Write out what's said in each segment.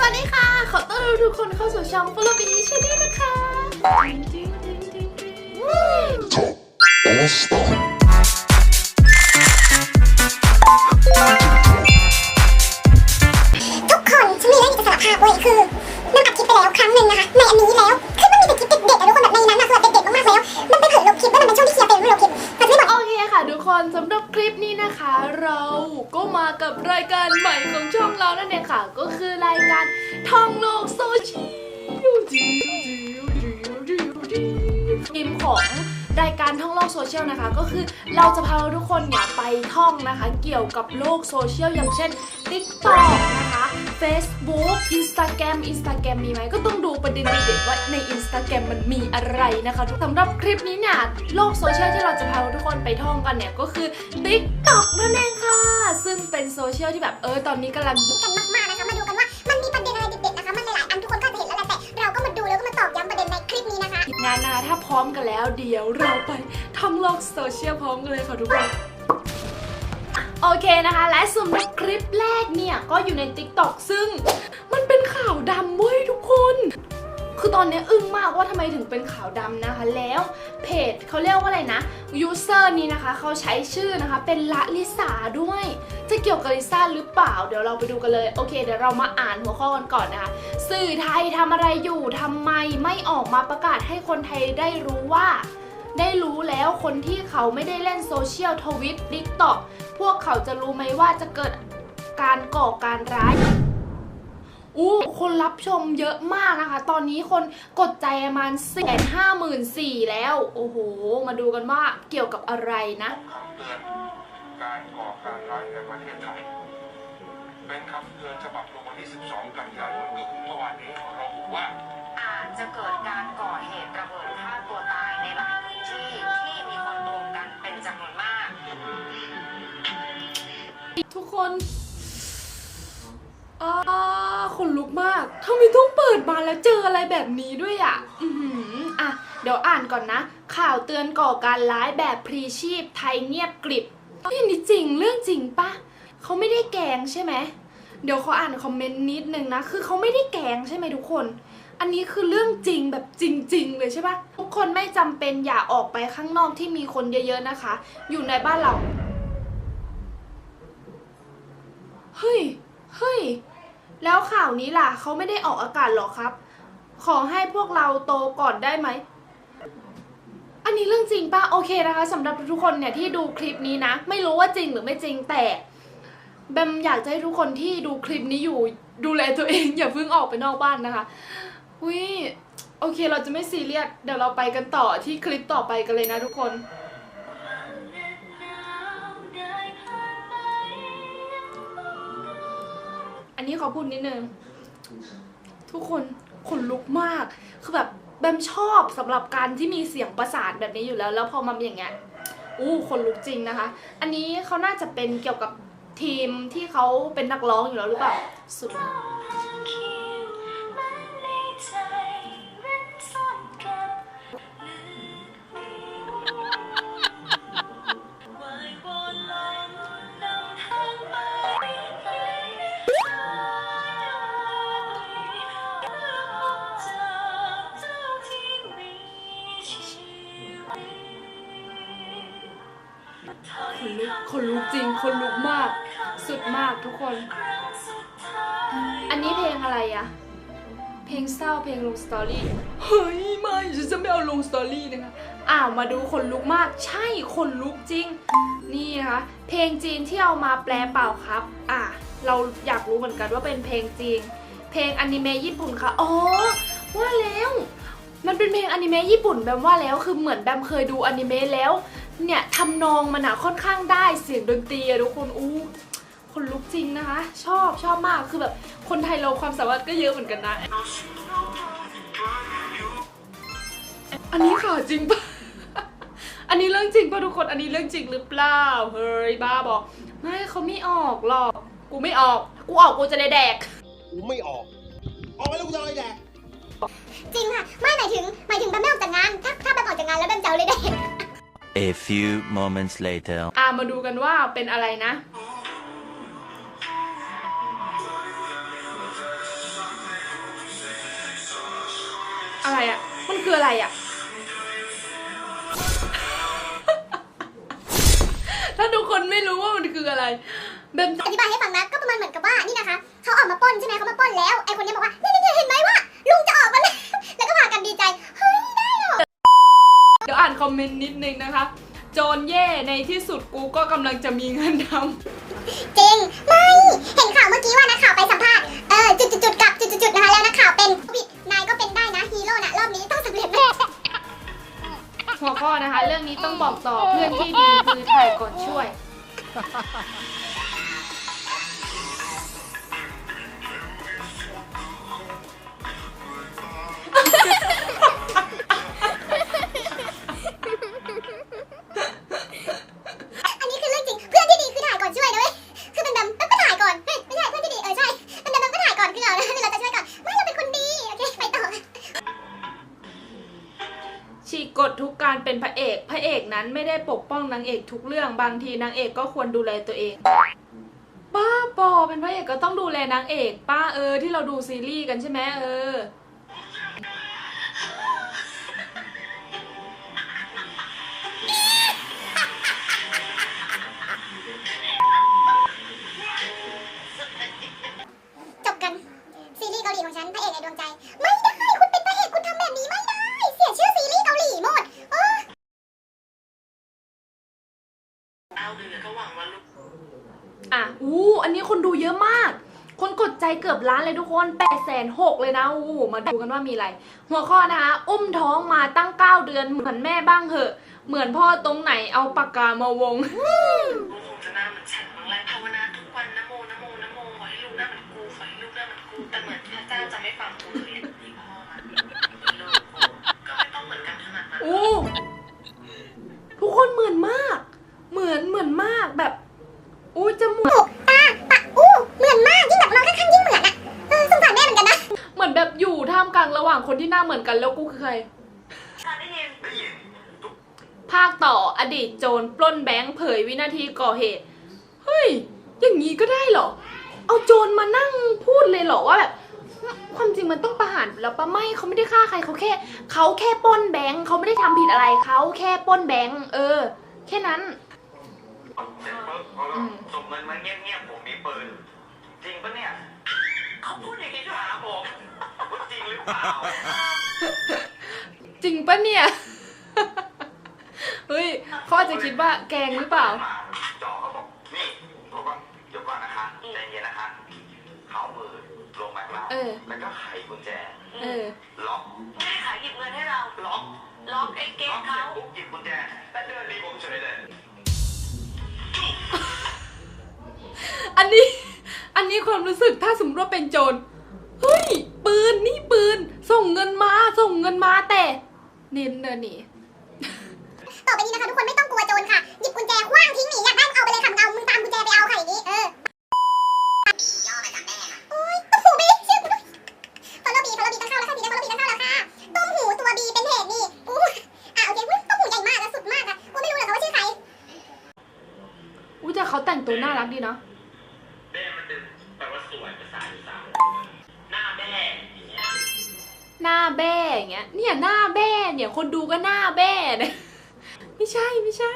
สวัสดีค่ะ ขอต้อนรับทุกคนเข้าสู่ช่อง Follow Me ช n น e l นะคะ All Star. คนสำหรับคลิปนี้นะคะ เราก็มากับรายการใหม่ของช่องเรานั่นเองค่ะ ก็คือรายการท่องโลกโซเชียลทีมของรายการท่องโลกโซเชียลนะคะ ก็คือเราจะพาทุกคนเนี่ยไปท่องนะคะ เกี่ยวกับโลกโซเชียลอย่างเช่น TikTok นะคะ Facebook Instagram Instagram มีไหมก็ต้องดูประเด็นเด็ดๆว่าใน Instagram มันมีอะไรนะคะทุกสำหรับคลิปนี้เนี่ยโลกโซเชียลที่เราจะพาทุกคนไปท่องกันเนี่ยก็คือ TikTok นั่นเองค่ะ ซึ่งเป็นโซเชียลที่แบบเออตอนนี้กำลังฮิตกันมากๆนะคะมาดูกันว่ามันมีประเด็นอะไรเด็ดๆนะคะมันหลายๆอันทุกคนก็จะเห็นแล้วแหละแต่เราก็มาดูแล้วก็มาตอบย้ำประเด็นในคลิปนี้นะคะงานนะคะถ้าพร้อมกันแล้วเดี๋ยวเราไปท่องโลกโซเชียลพร้อมกันเลยค่ะทุกคน โอเคนะคะ และสำหรับคลิปแรกเนี่ย ก็อยู่ใน TikTok ซึ่งมันเป็นข่าวดำเว้ยทุกคน คือตอนนี้อึ้งมากว่าทำไมถึงเป็นข่าวดำนะคะ แล้วเพจเขาเรียกว่าอะไรนะยูเซอร์นี้นะคะเขาใช้ชื่อนะคะเป็นละลิสาด้วย จะเกี่ยวกับลิซ่าหรือเปล่า เดี๋ยวเราไปดูกันเลย โอเค เดี๋ยวเรามาอ่านหัวข้อกันก่อนนะคะ สื่อไทยทำอะไรอยู่ทำไมไม่ออกมาประกาศให้คนไทยได้รู้ว่า ได้รู้แล้วคนที่เขาไม่ได้เล่นโซเชียลทวิตดิกตอกพวกเขาจะรู้ไหมว่าจะเกิดการก่อการร้ายอู้คนรับชมเยอะมากนะคะ ตอนนี้คนกดใจประมาณแสนห้าหมื่นสี่แล้ว โอ้โห มาดูกันว่าเกี่ยวกับอะไรนะคำเตือนการก่อการร้ายในประเทศไทย เป็นคำเตือนฉบับลงวันที่ 12 กันยายนเมื่อวานนี้ระบุว่าอาจจะเกิดการก่อเหตุระเบิดฆ่า ทุกคนอ่าขนลุกมากทำไมต้องเปิดมาแล้วเจออะไรแบบนี้ด้วยอะ อือหืออะ เดี๋ยวอ่านก่อนนะ ข่าวเตือนก่อการร้ายแบบพรีชีพไทยเงียบกริบนี่นี่จริงเรื่องจริงปะเขาไม่ได้แกงใช่ไหม เดี๋ยวเขออ่านคอมเมนต์นิดนึงนะ คือเขาไม่ได้แกงใช่ไหมทุกคน อันนี้คือเรื่องจริงแบบจริง ๆ เลยใช่ปะทุกคนไม่จำเป็นอย่าออกไปข้างนอกที่มีคนเยอะ ๆนะคะ อยู่ในบ้านเรา เฮ้ย เฮ้ย แล้วข่าวนี้ล่ะเขาไม่ได้ออกอากาศหรอครับ ขอให้พวกเราโตก่อนได้ไหม อันนี้เรื่องจริงป่ะ โอเคนะคะสำหรับทุกคนเนี่ยที่ดูคลิปนี้นะ ไม่รู้ว่าจริงหรือไม่จริงแต่แบมอยากจะให้ทุกคนที่ดูคลิปนี้อยู่ดูแลตัวเอง อย่าเพิ่งออกไปนอกบ้านนะคะอุ้ยโอเคเราจะไม่ซีเรียสเดี๋ยวเราไปกันต่อที่คลิปต่อไปกันเลยนะทุกคน อันนี้ขอพูดนิดนึง ทุกคนขนลุกมาก คือแบบแบมชอบสำหรับการที่มีเสียงประสานแบบนี้อยู่แล้ว แล้วพอมาเป็นอย่างเงี้ยอู้คนลุกจริงนะคะ อันนี้เขาน่าจะเป็นเกี่ยวกับทีมที่เขาเป็นนักร้องอยู่แล้วหรือเปล่าสุด มาก สุดมากทุกคน อันนี้เพลงอะไรอะเพลงเศร้าเพลงลงสตอรี่ เฮ้ยไม่ฉันจะไม่เอาลงสตอรี่นะคะ อ้าวมาดูคนลุกมาก ใช่คนลุกจริง นี่นะคะ เพลงจีนที่เอามาแปลเปล่าครับ อะเราอยากรู้เหมือนกันว่าเป็นเพลงจีนเพลงอนิเมะญี่ปุ่นค่ะ อ๋อ ว่าแล้ว มันเป็นเพลงอนิเมะญี่ปุ่นแบมว่าแล้ว คือเหมือนแบมเคยดูอนิเมะแล้ว เนี่ยทำนองมันอะค่อนข้างได้เสียงดนตรีอะทุกคนอู้คนลุกจริงนะคะ ชอบชอบมากคือแบบคนไทยเราความสามารถก็เยอะเหมือนกันนะ อันนี้ข่าวจริงปะอันนี้เรื่องจริงปะทุกคนอันนี้เรื่องจริงหรือเปล่าเฮ้ยบ้าบอกไม่เขาไม่ออกหรอกกูไม่ออก กูออกกูจะได้แดกกูไม่ออก ออกไปแล้วกูจะอะไรแดกจริงค่ะ ไม่หมายถึง A few moments later อ่ามาดูกันว่าเป็นอะไรนะ อะไรอะ่ะ มันคืออะไรอะ่ะ ถ้าทุกคนไม่รู้ว่ามันคืออะไรแบบ อธิบายให้ฟังนะ ก็ประมาณเหมือนกับว่านี่นะคะ เขาออกมาปล้นใช่ไหมเขามาปล้นแล้วไอคน มเมนต์นิดนึงนะคะ โจรเย่ในที่สุดกูก็กำลังจะมีเงินทำจริง ไม่ เห็นข่าวเมื่อกี้ว่านักข่าวไปสัมภาษณ์ เออ จุดจุดๆๆกับจุดจุดๆๆนะคะ แล้วนักข่าวเป็นวิดนายก็เป็นได้นะฮีโร่นะรอบนี้ต้องสำเร็จแน่หัวข้อนะคะ เรื่องนี้ต้องบอกต่อเพื่อนที่ดีคือถ่ายก่อนช่วย นางเอกทุกเรื่องบางทีนางเอกก็ควรดูแลตัวเองป้าปอเป็นพระเอกก็ต้องดูแลนางเอกป้าเออที่เราดูซีรีส์กันใช่ไหมเออจบกัน ซีรีส์เกาหลีของฉันพระเอกในดวงใจ อะอู้อันนี้คนดูเยอะมาก คนกดใจเกือบล้านเลยทุกคนแปดแสนหกเลยนะอู้มาดูกันว่ามีอะไร หัวข้อนะคะ อุ้มท้องมาตั้ง 9 เดือนเหมือนแม่บ้างเหอะ เหมือนพ่อตรงไหนเอาปากกามาวง ลูกคงจะหน้าเหมือนฉัน กันแล้วกูคือใครได้ยินภาคต่ออดีตโจรปล้นแบงค์เผยวินาทีก่อเหตุ เฮ้ย อย่างนี้ก็ได้เหรอ เอาโจรมานั่งพูดเลยเหรอว่าแบบ ความจริงมันต้องประหารแล้วปะไม่เขาไม่ได้ฆ่าใครเขาแค่เขาแค่ปล้นแบงค์เขาไม่ได้ทำผิดอะไรเขาแค่ปล้นแบงค์เออ แค่นั้น เสร็จปุ๊บเขาก็ส่งเงินมาเงียบๆผมมีปืน จริงปะเนี่ย เขาพูดอย่างนี้ถามผมว่าจริงหรือเปล่า จริงปะเนี่ย เฮ้ยเขาอาจจะคิดว่าแกงหรือเปล่า จอเขาบอกนี่ผมก็เดี๋ยวก่อนนะคะใจเย็นนะคะเขามือลงมาข้างล่างเออ แล้วก็ไขกุญแจเออ ล็อกไม่ได้ขายหยิบเงินให้เรา ล็อกล็อกไอ้เกล็มอกเสร็เขาจปุ๊บหยิบกุญแจแล้วเดินหนีผมเฉยเลยอันนี้ อันนี้ความรู้สึกถ้าสมมติว่าเป็นโจร เฮ้ย ปืนนี่ปืน ส่งเงินมา ส่งเงินมาแต่เน้นเดินหนีต่อไปนี้นะคะทุกคนไม่ต้องกลัวโจรค่ะหยิบกุญแจคว้างทิ้งหนีอยากได้มึงเอาไปเลยค่ะมึงเอามึงตามกุญแจไปเอาค่ะอย่างนี้เออย่อมาจากแม่ค่ะโอ้ยต้มหูบีชื่อกูด้วยฟอลบีฟอลโลบีต้องเข้าแล้วค่ะบีนะฟอลโลบีต้องเข้าแล้วค่ะต้มหูตัวบีเป็นเพจนี่อู้อะโอเคอุ๊ยต้มหูใหญ่มากและสุดมากอะกูไม่รู้เลยค่ะว่าชื่อใครอุ้แต่เขาแต่งตัวน่ารักดีนะ หน้าแบ้อย่างเงี้ย เนี่ยหน้าแบ้เนี่ยคนดูก็หน้าแบ้เนี่ยไม่ใช่ไม่ใช่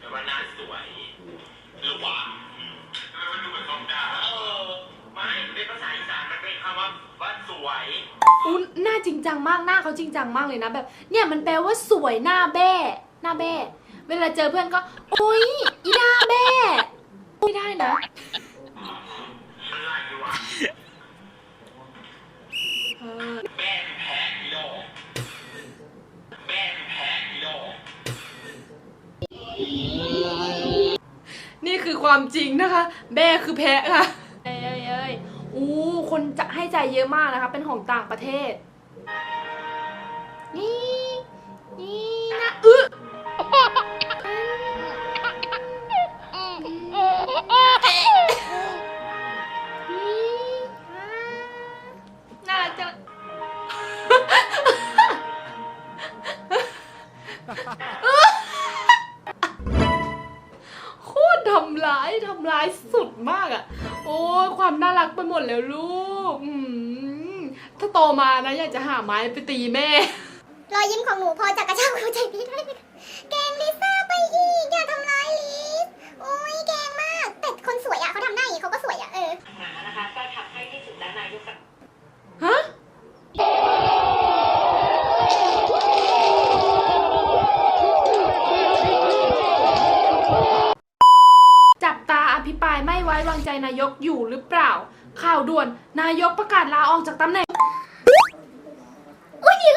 แปลว่าหน้าสวยหรือว่าอืมเออมันดูเหมือนกองดาเออไม่เป็นภาษาอีสานมันเป็นคำว่าว่าสวยอุ้ยหน้าจริงจังมากหน้าเขาจริงจังมากเลยนะแบบ เนี่ยมันแปลว่าสวยหน้าแบ้หน้าแบ้ เวลาเจอเพื่อนก็โอ๊ยอีหน้าแบ้ไม่ได้นะ ความจริงนะคะแบ้คือแพะค่ะ เอ้ยเอ้ยเอ้ยอู้คนจะให้ใจเยอะมากนะคะ เป็นของต่างประเทศ ดมากอะ่ะโอ้ยความน่ารักไปหมดแล้วลูกอืมถ้าโตมานะอยากจะหาไม้ไปตีแม่ รอยยิ้มของหนูพอจะกระชากหัวใจพี่ได้ไหมคะแกล้งลิซ่าไปอีกอย่าทำร้ายลิซโอ้ยแกล้งมาก แต่คนสวยอะเขาทำได้อย่างงี้เขาก็สวยอะเออ หานะคะก็ทำให้ที่สุดแล้วนายกฮะ จับตาอภิปรายไม่ไว้วางใจนายกอยู่หรือเปล่า ข่าวด่วน นายกประกาศลาออกจากตำแหน่ง อุ้ยเดี๋ยว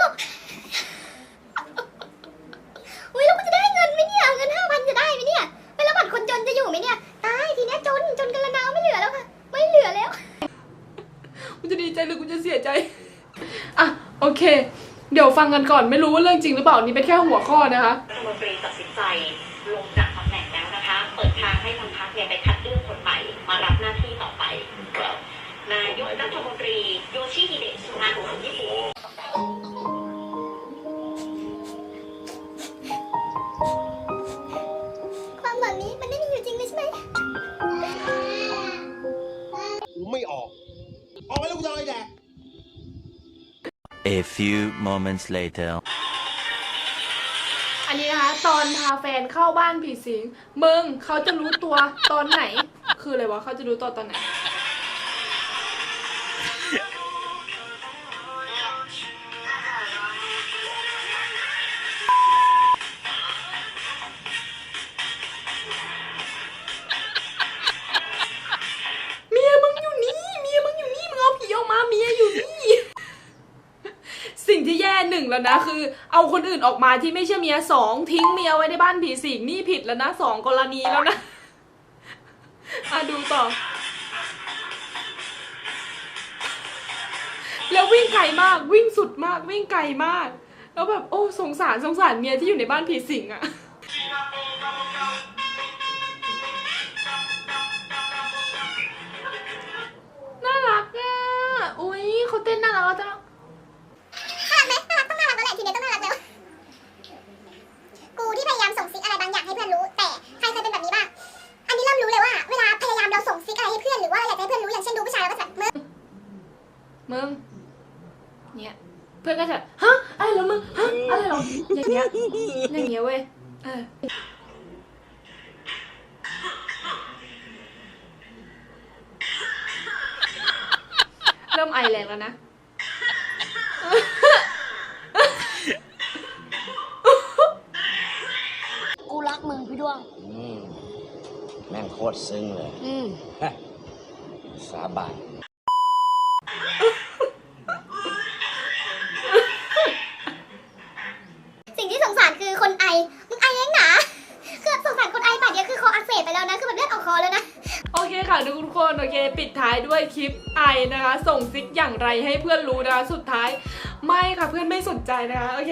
อุ้ยแล้วมันจะได้เงินไหมเนี่ยเงินห้าพันจะได้ไหมเนี่ยเป็นรับบัตรคนจนจะอยู่ไหมเนี่ยตายทีเนี้ยจนจนกันละนาวไม่เหลือแล้วค่ะ ไม่เหลือแล้วกูจะดีใจหรือกูจะเสียใจอะโอเค เดี๋ยวฟังกันก่อนไม่รู้ว่าเรื่องจริงหรือเปล่านี่เป็นแค่หัวข้อนะคะ few moments later. อันนี้นะคะ ตอนพาแฟนเข้าบ้านผีสิงมึงเขาจะรู้ตัวตอนไหน คืออะไรวะเขาจะรู้ตัวตอนไหน แย่หนึ่งแล้วนะ คือ เอาคนอื่นออกมาที่ไม่ใช่เมียสองทิ้งเมียไว้ในบ้านผีสิงนี่ผิดแล้วนะสองกรณีแล้วนะอะดูต่อ แล้ววิ่งไกลมากวิ่งสุดมากวิ่งไกลมาก แล้วแบบโอ้สงสารสงสารเมียที่อยู่ในบ้านผีสิงอะน่ารักอะอุ้ยเขาเต้นน่ารักจัง น่ารักไหมน่ารักต้องน่ารักแล้วแหละทีเนี้ยต้องน่ารักแล้ว กูที่พยายามส่งซิกอะไรบางอย่างให้เพื่อนรู้ แต่ใครเคยเป็นแบบนี้บ้าง อันนี้เริ่มรู้เลยว่า เวลาพยายามเราส่งซิกอะไรให้เพื่อนหรือว่าอยากจะให้เพื่อนรู้อย่างเช่นดูผู้ชายเราก็จะแบบมึง มึง เนี่ย เพื่อนก็จะ ฮะ อะไรเหรอมึง ฮะ อะไรเหรอ อย่างเงี้ย อย่างเงี้ยเว้ย เออ เริ่มไอแรงแล้วนะ กูรักมึงพี่ดวง อืมแม่งโคตรซึ้งเลย อืมฮะสาบาน สิ่งที่สงสารคือคนไอ มึงไอเองหนาคือสงสารคนไอป่านเนี้ยคือคออักเสบไปแล้วนะ คือแบบเลือดออกคอแล้วนะ โอเคค่ะทุกคน โอเค ปิดท้ายด้วยคลิปไอนะคะ ส่งซิกอย่างไรให้เพื่อนรู้นะคะ สุดท้าย ไม่ค่ะเพื่อนไม่สนใจนะคะโอเค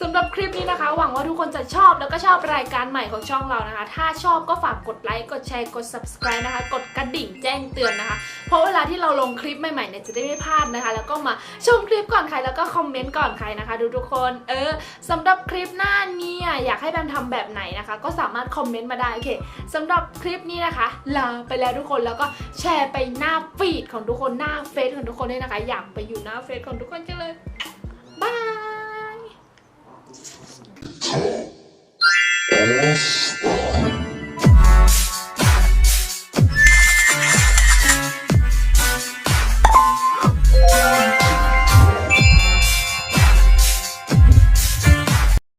สำหรับคลิปนี้นะคะ หวังว่าทุกคนจะชอบแล้วก็ชอบรายการใหม่ของช่องเรานะคะ ถ้าชอบก็ฝากกดไลค์กดแชร์กด subscribe นะคะ กดกระดิ่งแจ้งเตือนนะคะ เพราะเวลาที่เราลงคลิปใหม่ๆเนี่ยจะได้ไม่พลาดนะคะ แล้วก็มาชมคลิปก่อนใครแล้วก็คอมเมนต์ก่อนใครนะคะทุกคนเออสำหรับคลิปหน้านี่อยากให้แบมทำแบบไหนนะคะ ก็สามารถคอมเมนต์มาได้โอเคสำหรับคลิปนี้นะคะลาไปแล้วทุกคนแล้วก็แชร์ไปหน้าฟีดของทุกคนหน้าเฟซของทุกคนด้วยนะคะ อยากไปอยู่หน้าเฟซของทุกคนจังเลย บ